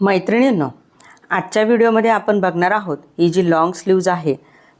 मैत्रिणींनो आजच्या व्हिडिओमध्ये आपण बघणार आहोत ही जी लॉंग स्लीव्ज आहे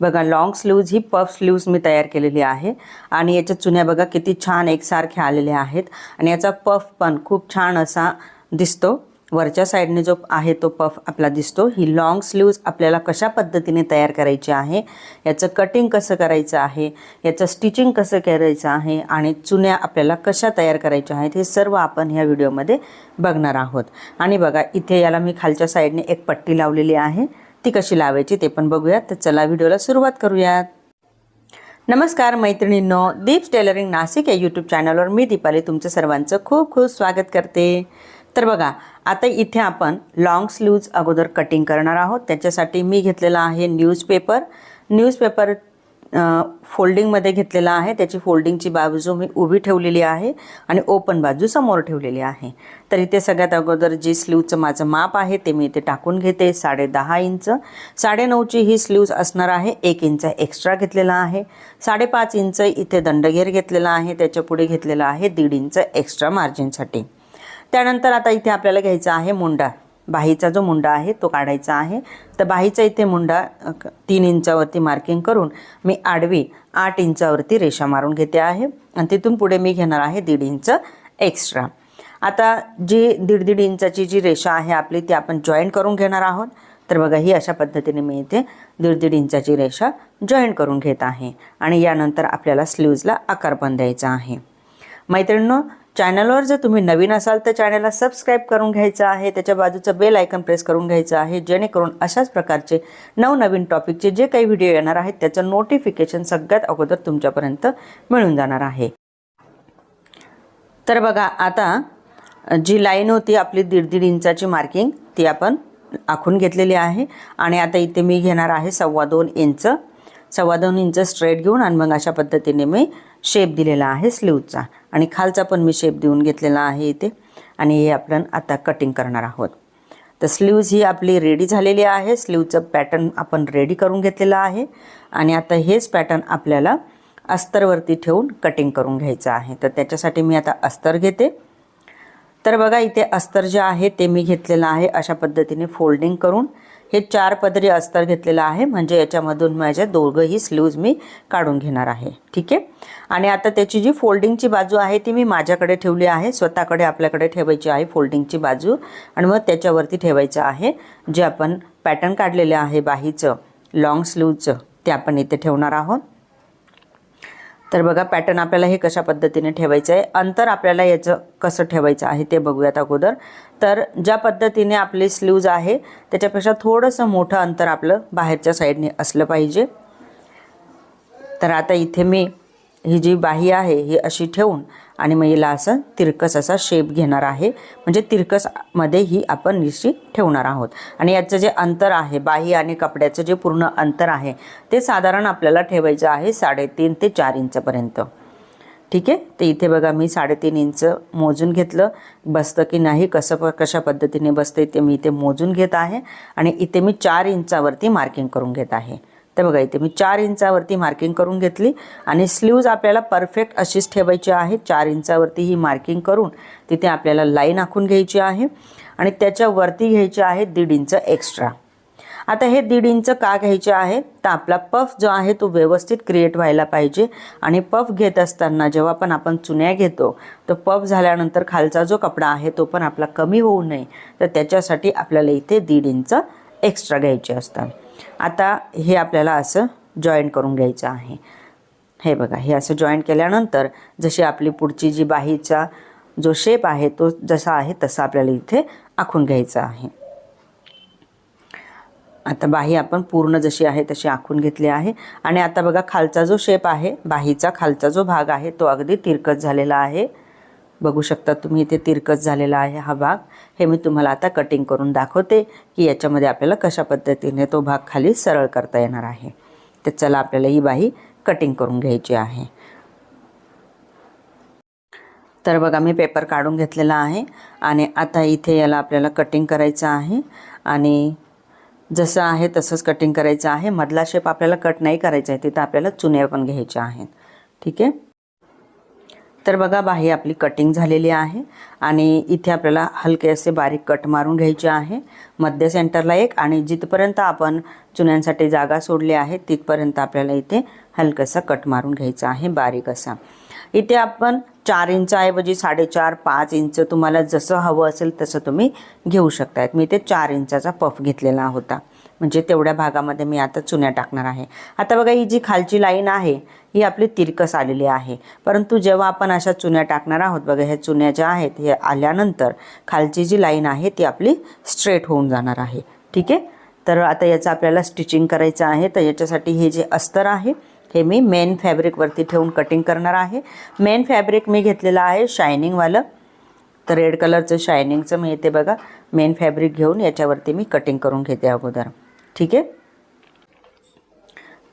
बघा लॉंग स्लीव्ज ही पफ स्लीव्ज मी तयार केलेली आहे आणि याच्या चुन्या बघा किती छान एकसारख्या आलेल्या आहेत आणि याचा पफ पण खूप छान असा दिसतो. वरच्या साईडने जो आहे तो पफ आपला दिसतो. ही लॉंग स्लीव्ज आपल्याला कशा पद्धतीने तयार करायची आहे? याचं कटिंग कसं करायचं आहे? याचं स्टिचिंग कसं करायचं आहे? आणि चुन्या आपल्याला कशा तयार करायच्या आहेत? हे सर्व आपण ह्या व्हिडिओमध्ये बघणार आहोत. आणि बघा इथे याला मी खालच्या साईडने एक पट्टी लावलेली आहे. ती कशी लावायची ते पण बघूयात. तर चला व्हिडिओला सुरुवात करूयात. नमस्कार मैत्रिणींनो दीप्स टेलरिंग नाशिक या यूट्यूब चॅनलवर मी दीपाली तुमचं सर्वांचं खूप खूप स्वागत करते. तर बघा आता इथे आपण लाँग स्लीव्ज अगोदर कटिंग करणार आहोत. त्याच्यासाठी मी घेतलेला आहे न्यूजपेपर न्यूजपेपर फोल्डिंगमध्ये घेतलेला आहे. त्याची फोल्डिंगची बाजू मी उभी ठेवलेली आहे आणि ओपन बाजू समोर ठेवलेली आहे. तर इथे सगळ्यात अगोदर जी स्लीवचं माझं माप आहे ते मी इथे टाकून घेते साडे दहा इंच. साडेनऊची ही स्लीव्ज असणार आहे एक इंच एक्स्ट्रा घेतलेला आहे. साडेपाच इंच इथे दंडघेर घेतलेला आहे त्याच्या पुढे घेतलेला आहे दीड इंच एक्स्ट्रा मार्जिनसाठी त्यानंतर आता इथे आपल्याला घ्यायचा आहे मुंडा. बाहीचा जो मुंडा आहे तो काढायचा आहे. तर बाहीचा इथे मुंडा तीन इंचावरती मार्किंग करून मी आडवी आठ इंचावरती रेषा मारून घेते आहे. आणि तिथून पुढे मी घेणार आहे दीड इंच एक्स्ट्रा आता जी दीड दीड इंचाची जी रेषा आहे आपली ती आपण जॉईन करून घेणार आहोत. तर बघा ही अशा पद्धतीने मी इथे दीड दीड इंचाची रेषा जॉईन करून घेत आहे. आणि यानंतर आपल्याला स्लीव्जला आकार पण द्यायचा आहे. मैत्रिणींनो चॅनलवर जर तुम्ही नवीन असाल तर चॅनलला सबस्क्राईब करून घ्यायचं आहे. त्याच्या बाजूचं बेल आयकन प्रेस करून घ्यायचं आहे. जेणेकरून अशाच प्रकारचे नवनवीन टॉपिकचे जे काही व्हिडिओ येणार आहेत त्याचं नोटिफिकेशन सगळ्यात अगोदर तुमच्यापर्यंत मिळून जाणार आहे. तर बघा आता जी लाईन होती आपली दीड दीड इंचाची मार्किंग ती आपण आखून घेतलेली आहे. आणि आता इथे मी घेणार आहे सव्वा दोन इंच. सव्वा दोन इंच स्ट्रेट घेऊन आणि मग अशा पद्धतीने मी शेप दिलेला आहे स्लीवचा आणि खालचा पण मी शेप देऊन घेतलेला आहे इथे. आणि हे आपण आता कटिंग करणार आहोत. तर स्लीव्ज ही आपली रेडी झालेली आहे. स्लीवचं पॅटर्न आपण रेडी करून घेतलेलं आहे. आणि आता हेच पॅटर्न आपल्याला अस्तरवरती ठेवून कटिंग करून घ्यायचं आहे. तर त्याच्यासाठी मी आता अस्तर घेते. तर बघा इथे अस्तर जे आहे ते मी घेतलेलं आहे. अशा पद्धतीने फोल्डिंग करून हे चार पदरी अस्तर घेतलेलं आहे. म्हणजे याच्यामधून माझ्या दोघंही स्लीव्ज मी काढून घेणार आहे. ठीक आहे? आणि आता त्याची जी फोल्डिंगची बाजू आहे ती मी माझ्याकडे ठेवली आहे. स्वतःकडे आपल्याकडे ठेवायची आहे फोल्डिंगची बाजू. आणि मग त्याच्यावरती ठेवायचं आहे जे आपण पॅटर्न काढलेलं आहे बाहीचं लाँग स्लीवचं ते आपण इथे ठेवणार आहोत. तर बघा पॅटर्न आपल्याला हे कशा पद्धतीने ठेवायचं आहे? अंतर आपल्याला याचं कसं ठेवायचं आहे ते बघूयात अगोदर. तर ज्या पद्धतीने आपली स्लीव्ज आहे त्याच्यापेक्षा थोडंसं मोठं अंतर आपलं बाहेरच्या साईडने असलं पाहिजे. तर आता इथे मी ही जी बाही आहे ही अशी ठेवून आणि मग हिला असं तिरकस असा शेप घेणार आहे. म्हणजे तिरकसमध्ये ही आपण निश्चित ठेवणार आहोत. आणि याचं जे अंतर आहे बाही आणि कपड्याचं जे पूर्ण अंतर आहे ते साधारण आपल्याला ठेवायचं आहे साडेतीन ते चार इंचपर्यंत. ठीक आहे? तर इथे बघा मी साडेतीन इंच मोजून घेतलं. बसतं की नाही कसं प कशा पद्धतीने बसतं ते मी इथे मोजून घेत आहे. आणि इथे मी चार इंचावरती मार्किंग करून घेत आहे. तर बघा इथे मी चार इंचावरती मार्किंग करून घेतली आणि स्लीव्ज आपल्याला परफेक्ट अशीच ठेवायची आहे. चार इंचावरती ही मार्किंग करून तिथे आपल्याला लाईन आखून घ्यायची आहे आणि त्याच्यावरती घ्यायची आहे दीड इंच एक्स्ट्रा आता हे दीड इंच का घ्यायचे आहे? तर आपला पफ जो आहे तो व्यवस्थित क्रिएट व्हायला पाहिजे आणि पफ घेत असताना जेव्हा पण आपण चुन्या घेतो तर पफ झाल्यानंतर खालचा जो कपडा आहे तो पण आपला कमी होऊ नये. तर त्याच्यासाठी आपल्याला इथे दीड इंच एक्स्ट्रा घ्यायचे असतात. आता हे आपल्याला असं जॉईन करून घ्यायचं आहे. हे बघा हे असं जॉईन केल्यानंतर जशी आपली पुढची जी बाहीचा जो शेप आहे तो जसा आहे तसा आपल्याला इथे आखून घ्यायचा आहे. आता बाही आपण पूर्ण जशी आहे तशी आखून घेतली आहे. आणि आता बघा खालचा जो शेप आहे बाहीचा खालचा जो भाग आहे तो अगदी तिरकस झालेला आहे. बघू शकता तुम्ही इथे तिरकस झालेला आहे हा भाग. हे मी तुम्हाला आता कटिंग करून दाखवते की याच्यामध्ये आपल्याला कशा पद्धतीने तो भाग खाली सरळ करता येणार आहे. तर चला आपल्याला ही बाही कटिंग करून घ्यायची आहे. तर बघा मी पेपर काढून घेतलेला आहे आणि आता इथे याला आपल्याला कटिंग करायचं आहे. आणि जसं आहे तसंच कटिंग करायचं आहे. मधला शेप आपल्याला कट नाही करायचा आहे तिथं आपल्याला चुन्या पण घ्यायच्या आहेत. ठीक आहे? तर बघा बाही आपली कटिंग झालेली आहे आणि इथे आपल्याला हलके असे बारीक कट मारून घ्यायचे आहे. मध्य सेंटरला एक आणि जिथपर्यंत आपण चुन्यांसाठी जागा सोडली आहे तिथपर्यंत आपल्याला इथे हलकंसा कट मारून घ्यायचा आहे बारीक असा. इथे आपण चार इंचाऐवजी साडेचार पाच इंच तुम्हाला जसं हवं असेल तसं तुम्ही घेऊ शकतायत. मी इथे चार इंचाचा पफ घेतलेला होता. म्हणजे तेवढ्या भागामध्ये मी आता चुन्या टाकणार आहे. आता बघा ही जी खालची लाईन आहे ही आपली तिरकस आलेली आहे. परंतु जेव्हा आपण अशा चुन्या टाकणार आहोत बघा ह्या चुन्या ज्या आहेत हे आल्यानंतर खालची जी लाईन आहे ती आपली स्ट्रेट होऊन जाणार आहे. ठीक आहे? तर आता याचं आपल्याला स्टिचिंग करायचं आहे. तर याच्यासाठी हे जे अस्तर आहे हे मी मेन फॅब्रिकवरती ठेवून कटिंग करणार आहे. मेन फॅब्रिक मी घेतलेलं आहे शायनिंगवालं. तर रेड कलरचं शायनिंगचं मी येते बघा मेन फॅब्रिक घेऊन याच्यावरती मी कटिंग करून घेते अगोदर. ठीक आहे?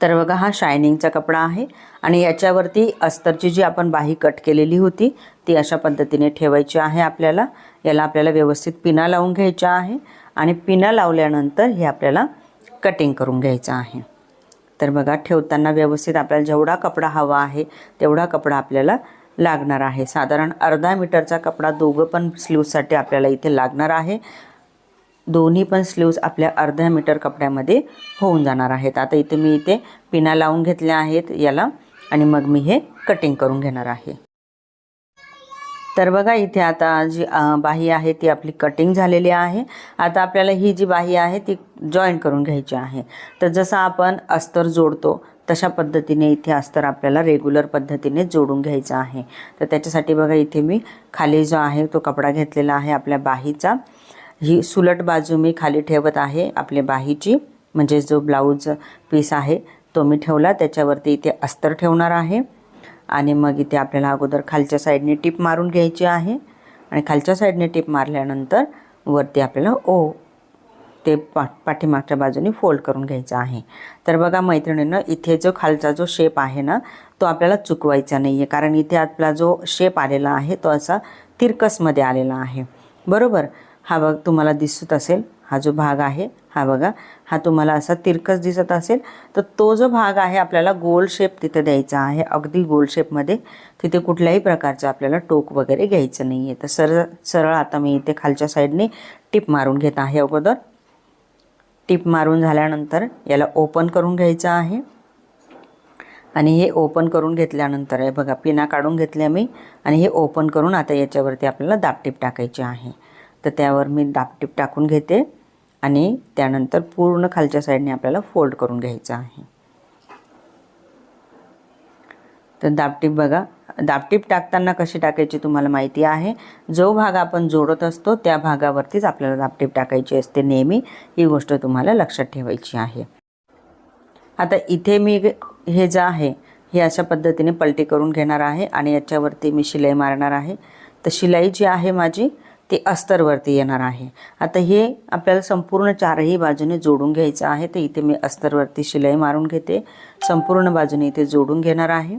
तर बघा हा शायनिंगचा कपडा आहे आणि याच्यावरती अस्तरची जी आपण बाही कट केलेली होती ती अशा पद्धतीने ठेवायची आहे आपल्याला. याला आपल्याला व्यवस्थित पिना लावून घ्यायच्या आहे आणि पिना लावल्यानंतर हे आपल्याला कटिंग करून घ्यायचं आहे. तर बघा ठेवताना व्यवस्थित आपल्याला जेवढा कपडा हवा आहे तेवढा कपडा आपल्याला लागणार आहे. साधारण अर्धा मीटरचा कपडा दोघं पण स्लीवसाठी आपल्याला इथे लागणार आहे. दोन्ही पण स्लीव्ज आपल्या अर्ध्या मीटर कपड्यामध्ये होऊन जाणार आहेत. आता इथे मी इथे पिना लावून घेतल्या आहेत याला आणि मग मी हे कटिंग करून घेणार आहे. तर बघा इथे आता जी बाही आहे ती आपली कटिंग झालेली आहे. आता आपल्याला ही जी बाही आहे ती जॉईन करून घ्यायची आहे. तर जसं आपण अस्तर जोडतो तशा पद्धतीने इथे अस्तर आपल्याला रेग्युलर पद्धतीने जोडून घ्यायचं आहे. तर त्याच्यासाठी बघा इथे मी खाली जो आहे तो कपडा घेतलेला आहे आपल्या बाहीचा. ही सुलट बाजू मी खाली ठेवत आहे आपल्या बाहीची. म्हणजे जो ब्लाऊज पीस आहे तो मी ठेवला. त्याच्यावरती इथे अस्तर ठेवणार आहे. आणि मग इथे आपल्याला अगोदर खालच्या साईडने टिप मारून घ्यायची आहे. आणि खालच्या साईडने टिप मारल्यानंतर वरती आपल्याला ओ ते पा पाठीमागच्या बाजूने फोल्ड करून घ्यायचं आहे. तर बघा मैत्रिणीनं इथे जो खालचा जो शेप आहे ना तो आपल्याला चुकवायचा नाही आहे कारण इथे आपला जो शेप आलेला आहे तो असा तिरकसमध्ये आलेला आहे. बरोबर? हा बघ तुम्हाला दिसत असेल हा जो भाग आहे हा बघा हा तुम्हाला असा तिरकस दिसत असेल तर तो जो भाग आहे आपल्याला गोल शेप तिथे द्यायचा आहे. अगदी गोल शेपमध्ये तिथे कुठल्याही प्रकारचं आपल्याला टोक वगैरे घ्यायचं नाही आहे तर सरळ सरळ आता मी इथे खालच्या साईडने टिप मारून घेत आहे अगोदर. टिप मारून झाल्यानंतर याला ओपन करून घ्यायचं आहे. आणि हे ओपन करून घेतल्यानंतर आहे बघा पिना काढून घेतल्या मी. आणि हे ओपन करून आता याच्यावरती आपल्याला दाबटीप टाकायची आहे. तर त्यावर मी दाबटीप टाकून घेते आणि त्यानंतर पूर्ण खालच्या साईडने आपल्याला फोल्ड करून घ्यायचं आहे. तर दापटीप बघा दाबटीप टाकताना कशी टाकायची तुम्हाला माहिती आहे? जो भाग आपण जोडत असतो त्या भागावरतीच आपल्याला दाबटीप टाकायची असते नेहमी. ही गोष्ट तुम्हाला लक्षात ठेवायची आहे. आता इथे मी हे जे आहे हे अशा पद्धतीने पलटी करून घेणार आहे आणि याच्यावरती मी शिलाई मारणार आहे. तर शिलाई जी आहे माझी ते अस्तरवरती येणार आहे. आता हे आपल्याला संपूर्ण चारही बाजूने जोडून घ्यायचं आहे तर इथे मी अस्तरवरती शिलाई मारून घेते. संपूर्ण बाजूने इथे जोडून घेणार आहे.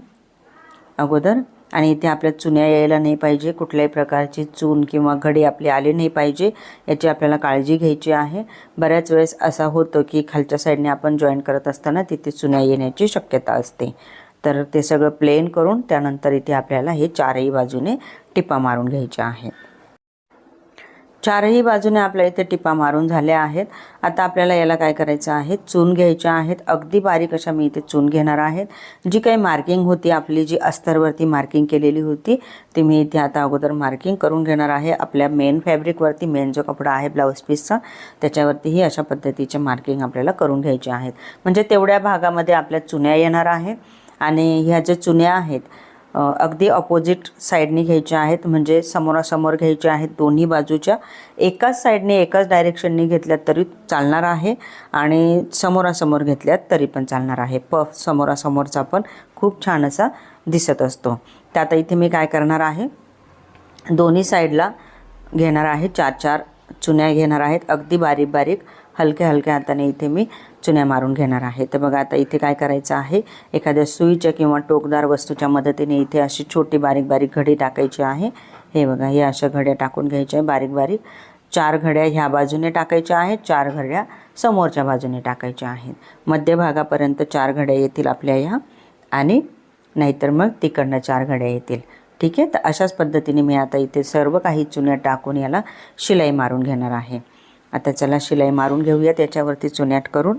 अगोदर आणि इथे आपल्या चुन्या यायला नाही पाहिजे कुठल्याही प्रकारची चून किंवा घडी आपली आली नाही पाहिजे याची आपल्याला काळजी घ्यायची आहे. बऱ्याच वेळेस असा होतं की खालच्या साईडने आपण जॉईन करत असताना तिथे चुन्या येण्याची शक्यता असते. तर ते सगळं प्लेन करून त्यानंतर इथे आपल्याला हे चारही बाजूने टिपा मारून घ्यायच्या आहेत. चारही बाजूने आपल्या इथे टिपा मारून झाल्या आहेत. आता आपल्याला याला काय करायचं आहे? चून घ्यायच्या आहेत. अगदी बारीक अशा मी इथे चून घेणार आहेत जी काही मार्किंग होती आपली जी अस्तरवरती मार्किंग केलेली होती ती मी इथे आता अगोदर मार्किंग करून घेणार आहे. आपल्या मेन फॅब्रिकवरती मेन जो कपडा आहे ब्लाऊज पीसचा त्याच्यावरतीही अशा पद्धतीचे मार्किंग आपल्याला करून घ्यायचे आहेत. म्हणजे तेवढ्या भागामध्ये आपल्या चुन्या येणार आहेत. आणि ह्या ज्या चुन्या आहेत अगदी अपोजिट साईडने घ्यायच्या आहेत. म्हणजे समोरासमोर घ्यायच्या आहेत दोन्ही बाजूच्या. एकाच साईडने एकाच डायरेक्शननी घेतल्यात तरी चालणार आहे. आणि समोरासमोर घेतल्यात तरी पण चालणार आहे. पफ समोरासमोरचा पण खूप छान असा दिसत असतो. तर आता इथे मी काय करणार आहे? दोन्ही साईडला घेणार आहे. चार चार चुन्या घेणार आहेत. अगदी बारीक बारीक हलक्या हलक्या हाताने इथे मी चुन्या मारून घेणार आहे. तर बघा आता इथे काय करायचं आहे? एखाद्या सुईच्या किंवा टोकदार वस्तूच्या मदतीने इथे अशी छोटी बारीक बारीक घडी टाकायची आहे. हे बघा हे अशा घड्या टाकून घ्यायच्या आहे. बारीक बारीक चार घड्या ह्या बाजूने टाकायच्या आहेत. चार घड्या समोरच्या बाजूने टाकायच्या आहेत. मध्यभागापर्यंत चार घड्या येतील आपल्या ह्या आणि नाहीतर मग तिकडनं चार घड्या येतील. ठीक आहे? तर अशाच पद्धतीने मी आता इथे सर्व काही चुन्या टाकून याला शिलाई मारून घेणार आहे. आता चला शिलाई मारून घेऊया त्याच्यावरती चुन्याट करून.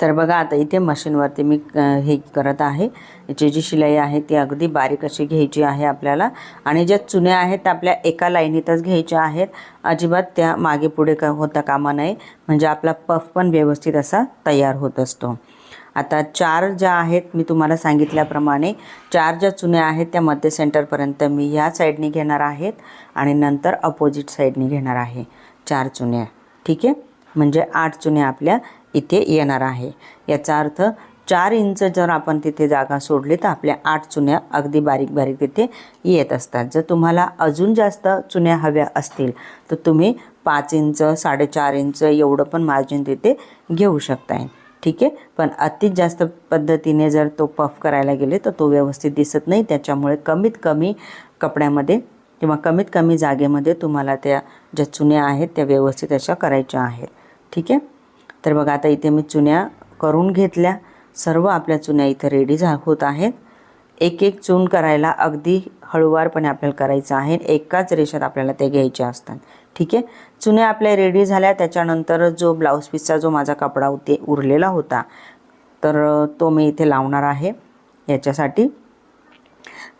तर बघा आता इथे मशीनवरती मी हे करत आहे. याची जी शिलाई आहे ती अगदी बारीक अशी घ्यायची आहे आपल्याला. आणि ज्या चुन्या आहेत त्या आपल्या एका लाईनीतच घ्यायच्या आहेत. अजिबात त्या मागे पुढे का होता कामा नये. म्हणजे आपला पफ पण व्यवस्थित असा तयार होत असतो. आता चार ज्या आहेत मी तुम्हाला सांगितल्याप्रमाणे चार ज्या चुन्या आहेत त्या मध्य सेंटरपर्यंत मी ह्या साईडने घेणार आहेत आणि नंतर अपोजिट साईडने घेणार आहे. चार चुन्या. ठीक आहे? म्हणजे आठ चुन्या आपल्या इथे येणार आहे. याचा अर्थ चार इंच जर आपण तिथे जागा सोडली तर आपल्या आठ चुन्या अगदी बारीक बारीक तिथे येत असतात. जर तुम्हाला अजून जास्त चुन्या हव्या असतील तर तुम्ही पाच इंच साडेचार इंच एवढं पण मार्जिन तिथे घेऊ शकताय. ठीक आहे? पण अतिच जास्त पद्धतीने जर तो पफ करायला गेले तर तो व्यवस्थित दिसत नाही. त्याच्यामुळे कमीत कमी कपड्यामध्ये किंवा कमीत कमी जागेमध्ये तुम्हाला त्या ज्या चुन्या आहेत त्या व्यवस्थित अशा करायच्या आहेत. ठीक आहे? तर बघा आता इथे मी चुन्या करून घेतल्या. सर्व आपल्या चुन्या इथे रेडी झा होत आहेत. एक एक चून करायला अगदी हळूवारपणे आपल्याला करायचं आहे. एकाच रेषात आपल्याला ते घ्यायचे असतात. ठीक आहे? चुन्या आपल्या रेडी झाल्या. त्याच्यानंतर जो ब्लाऊज पीसचा जो माझा कपडा होते उरलेला होता तर तो मी इथे लावणार आहे याच्यासाठी.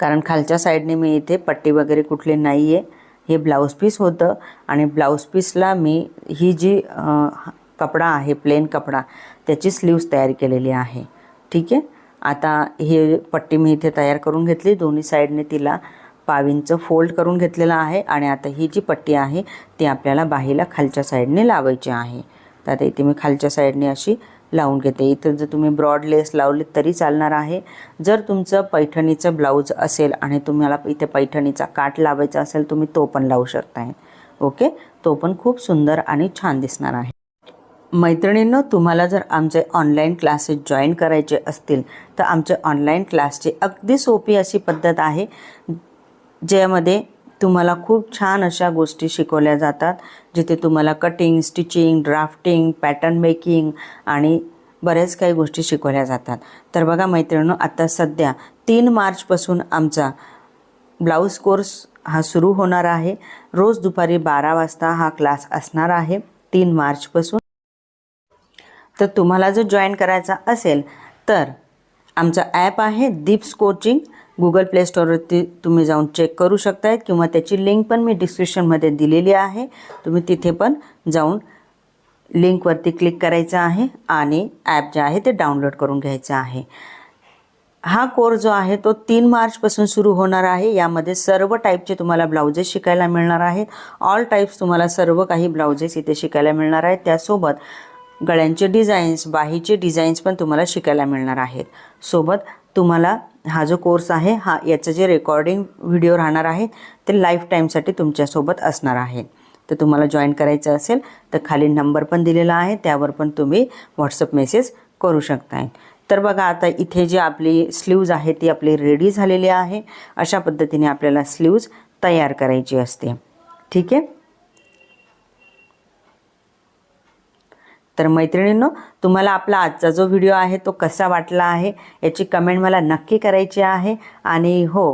कारण खालच्या साईडने मी इथे पट्टी वगैरे कुठली नाही आहे हे ब्लाऊज पीस होतं. आणि ब्लाऊज पीसला मी ही जी कपडा आहे प्लेन कपडा त्याची स्लीव्स तयार केलेली आहे. ठीक आहे? आता हे पट्टी मी इथे तयार करून घेतली. दोन्ही साईडने तिला पावींचं फोल्ड करून घेतलेलं आहे आणि आता ही जी पट्टी आहे ती आपल्याला बाहीला खालच्या साईडने लावायची आहे. तर आता इथे मी खालच्या साईडने अशी लावून घेते. इथं जर तुम्ही ब्रॉड लेस लावली तरी चालणार आहे. जर तुमचं पैठणीचं ब्लाऊज असेल आणि तुम्हाला इथे पैठणीचा काठ लावायचा असेल तुम्ही तो पण लावू शकताय. ओके? तो पण खूप सुंदर आणि छान दिसणार आहे. मैत्रिणींनो तुम्हाला जर आमचे ऑनलाईन क्लासेस जॉईन करायचे असतील तर आमचे ऑनलाईन क्लासची अगदी सोपी अशी पद्धत आहे. ज्यामध्ये तुम्हाला खूप छान अशा गोष्टी शिकवल्या जातात जिथे तुम्हाला cutting stitching drafting pattern making आणि बऱ्याच काही गोष्टी शिकवल्या जातात. तर बघा मैत्रिणींनो आता सध्या तीन मार्चपासून आमचा ब्लाऊज कोर्स हा सुरू होणार आहे. रोज दुपारी बारा वाजता हा क्लास असणार आहे तीन मार्चपासून. तर तुम्हाला जर जॉईन करायचा असेल तर आमचा ॲप आहे दीप्स कोचिंग. गुगल प्ले स्टोरवरती तुम्ही जाऊन चेक करू शकतायत किंवा त्याची लिंक पण मी डिस्क्रिप्शनमध्ये दिलेली आहे. तुम्ही तिथे पण जाऊन लिंकवरती क्लिक करायचं आहे आणि ॲप जे आहे ते डाउनलोड करून घ्यायचं आहे. हा कोर्स जो आहे तो तीन मार्चपासून सुरू होणार आहे. यामध्ये सर्व टाईपचे तुम्हाला ब्लाउजेस शिकायला मिळणार आहेत. ऑल टाईप्स तुम्हाला सर्व काही ब्लाउजेस इथे शिकायला मिळणार आहेत. त्यासोबत गळ्यांचे डिझाईन्स बाहीचे डिझाईन्स पण तुम्हाला शिकायला मिळणार आहेत. सोबत तुम्हाला हा जो कोर्स आहे हा याचं जे रेकॉर्डिंग व्हिडिओ राहणार आहे ते लाईफ टाईमसाठी तुमच्यासोबत असणार आहे. तर तुम्हाला जॉईन करायचं असेल तर खाली नंबर पण दिलेला आहे त्यावर पण तुम्ही व्हॉट्सअप मेसेज करू शकताय. तर बघा आता इथे जी आपली स्लीव्ज आहे ती आपली रेडी झालेली आहे. अशा पद्धतीने आपल्याला स्लीव्ज तयार करायची असते. ठीक आहे? तर मैत्रिणींनो तुम्हाला आपला आजचा जो व्हिडिओ आहे तो कसा वाटला आहे याची कमेंट मला नक्की करायची आहे. आणि हो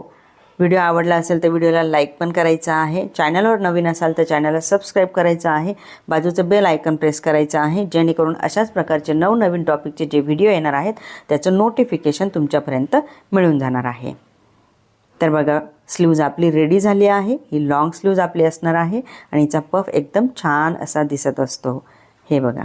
व्हिडिओ आवडला असेल तर व्हिडिओला लाईक पण करायचा आहे. चॅनलवर नवीन असाल तर चॅनलला सबस्क्राईब करायचं आहे. बाजूचं बेल आयकन प्रेस करायचं आहे जेणेकरून अशाच प्रकारचे नवनवीन टॉपिकचे जे व्हिडिओ येणार आहेत त्याचं नोटिफिकेशन तुमच्यापर्यंत मिळून जाणार आहे. तर बघा स्लीव्ज आपली रेडी झाली आहे. ही लॉंग स्लीव्ज आपली असणार आहे. आणि हिचा पफ एकदम छान असा दिसत असतो. हे बघा.